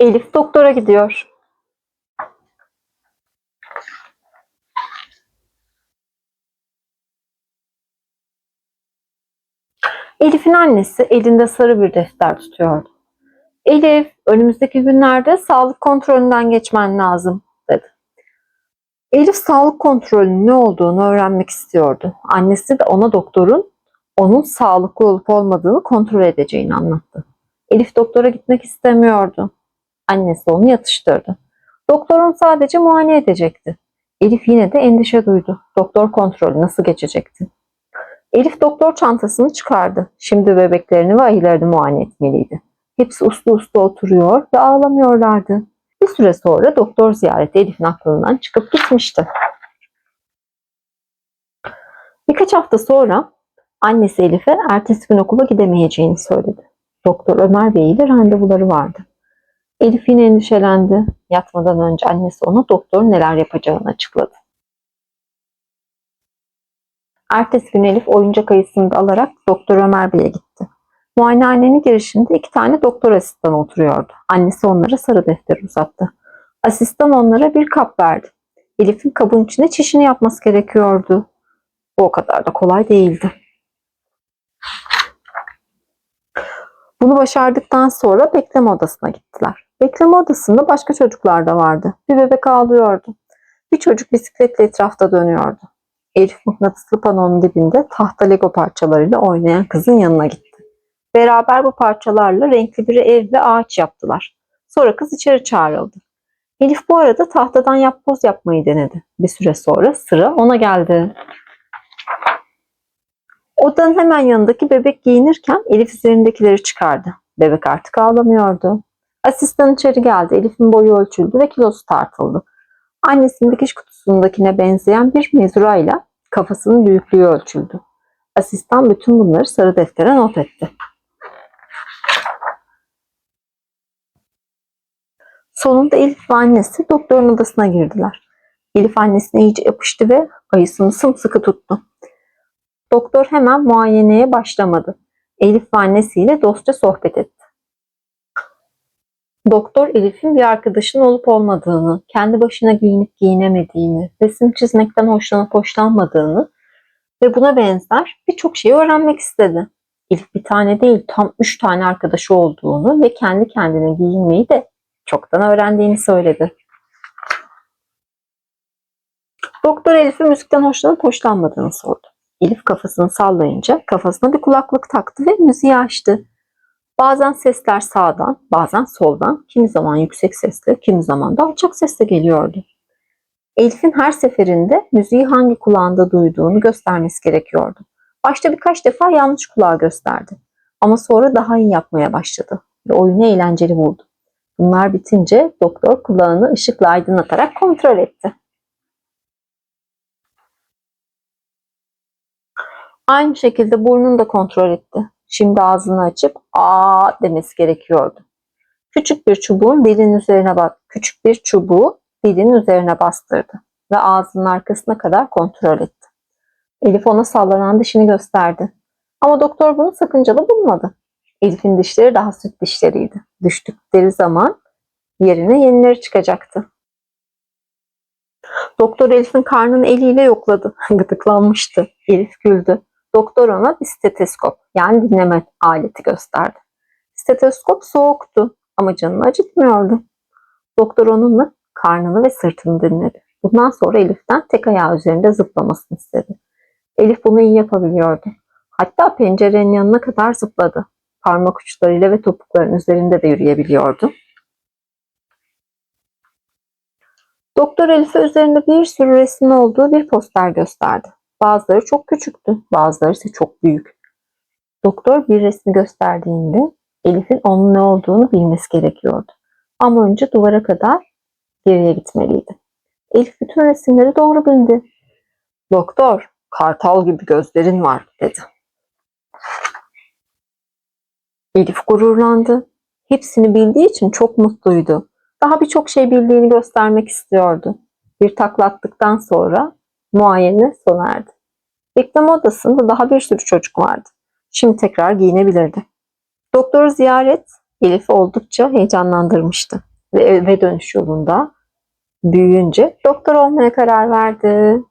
Elif doktora gidiyor. Elif'in annesi elinde sarı bir defter tutuyordu. Elif, önümüzdeki günlerde sağlık kontrolünden geçmen lazım, dedi. Elif sağlık kontrolünün ne olduğunu öğrenmek istiyordu. Annesi de ona doktorun onun sağlıklı olup olmadığını kontrol edeceğini anlattı. Elif doktora gitmek istemiyordu. Annesi onu yatıştırdı. Doktorun sadece muayene edecekti. Elif yine de endişe duydu. Doktor kontrolü nasıl geçecekti? Elif doktor çantasını çıkardı. Şimdi bebeklerini ve ayılarını muayene etmeliydi. Hepsi uslu uslu oturuyor ve ağlamıyorlardı. Bir süre sonra doktor ziyareti Elif'in aklından çıkıp gitmişti. Birkaç hafta sonra annesi Elif'e ertesi gün okula gidemeyeceğini söyledi. Doktor Ömer Bey ile randevuları vardı. Elif yine endişelendi. Yatmadan önce annesi ona doktorun neler yapacağını açıkladı. Ertesi gün Elif oyuncak ayısını da alarak Doktor Ömer Bey'e gitti. Muayenehanenin girişinde iki tane doktor asistanı oturuyordu. Annesi onlara sarı defteri uzattı. Asistan onlara bir kap verdi. Elif'in kabın içine çişini yapması gerekiyordu. O kadar da kolay değildi. Bunu başardıktan sonra bekleme odasına gittiler. Bekleme odasında başka çocuklar da vardı. Bir bebek ağlıyordu. Bir çocuk bisikletle etrafta dönüyordu. Elif mıknatıslı panonun dibinde tahta lego parçalarıyla oynayan kızın yanına gitti. Beraber bu parçalarla renkli bir ev ve ağaç yaptılar. Sonra kız içeri çağrıldı. Elif bu arada tahtadan yapboz yapmayı denedi. Bir süre sonra sıra ona geldi. Odanın hemen yanındaki bebek giyinirken Elif üzerindekileri çıkardı. Bebek artık ağlamıyordu. Asistan içeri geldi. Elif'in boyu ölçüldü ve kilosu tartıldı. Annesinin dikiş kutusundakine benzeyen bir mezurayla kafasının büyüklüğü ölçüldü. Asistan bütün bunları sarı deftere not etti. Sonunda Elif ve annesi doktorun odasına girdiler. Elif annesine iyice yapıştı ve ayısını sımsıkı tuttu. Doktor hemen muayeneye başlamadı. Elif ve annesiyle dostça sohbet etti. Doktor Elif'in bir arkadaşının olup olmadığını, kendi başına giyinip giyinemediğini, resim çizmekten hoşlanıp hoşlanmadığını ve buna benzer birçok şeyi öğrenmek istedi. Elif bir tane değil tam üç tane arkadaşı olduğunu ve kendi kendine giyinmeyi de çoktan öğrendiğini söyledi. Doktor Elif'in müzikten hoşlanıp hoşlanmadığını sordu. Elif kafasını sallayınca kafasına bir kulaklık taktı ve müziği açtı. Bazen sesler sağdan, bazen soldan, kimi zaman yüksek sesle, kimi zaman da alçak sesle geliyordu. Elif'in her seferinde müziği hangi kulağında duyduğunu göstermesi gerekiyordu. Başta birkaç defa yanlış kulağı gösterdi. Ama sonra daha iyi yapmaya başladı ve oyunu eğlenceli buldu. Bunlar bitince doktor kulağını ışıkla aydınlatarak kontrol etti. Aynı şekilde burnunu da kontrol etti. Şimdi ağzını açıp aa demesi gerekiyordu. Küçük bir çubuğun dilin üzerine bas küçük bir çubuğu dilin üzerine bastırdı ve ağzının arkasına kadar kontrol etti. Elif ona sallanan dişini gösterdi. Ama doktor bunu sakıncalı bulmadı. Elif'in dişleri daha süt dişleriydi. Düştükleri zaman yerine yenileri çıkacaktı. Doktor Elif'in karnını eliyle yokladı. Gıdıklanmıştı. Elif güldü. Doktor ona bir steteskop yani dinleme aleti gösterdi. Steteskop soğuktu ama canını acıtmıyordu. Doktor onunla karnını ve sırtını dinledi. Bundan sonra Elif'ten tek ayağı üzerinde zıplamasını istedi. Elif bunu iyi yapabiliyordu. Hatta pencerenin yanına kadar zıpladı. Parmak uçlarıyla ve topukların üzerinde de yürüyebiliyordu. Doktor Elif'e üzerinde bir sürü resim olduğu bir poster gösterdi. Bazıları çok küçüktü, bazıları ise çok büyük. Doktor bir resmi gösterdiğinde Elif'in onun ne olduğunu bilmesi gerekiyordu. Ama önce duvara kadar geriye gitmeliydi. Elif bütün resimleri doğru bildi. Doktor, kartal gibi gözlerin var dedi. Elif gururlandı. Hepsini bildiği için çok mutluydu. Daha birçok şey bildiğini göstermek istiyordu. Bir takla attıktan sonra muayene sona erdi. Bekleme odasında daha bir sürü çocuk vardı. Şimdi tekrar giyinebilirdi. Doktoru ziyaret Elif oldukça heyecanlandırmıştı. Ve eve dönüş yolunda büyüyünce doktor olmaya karar verdi.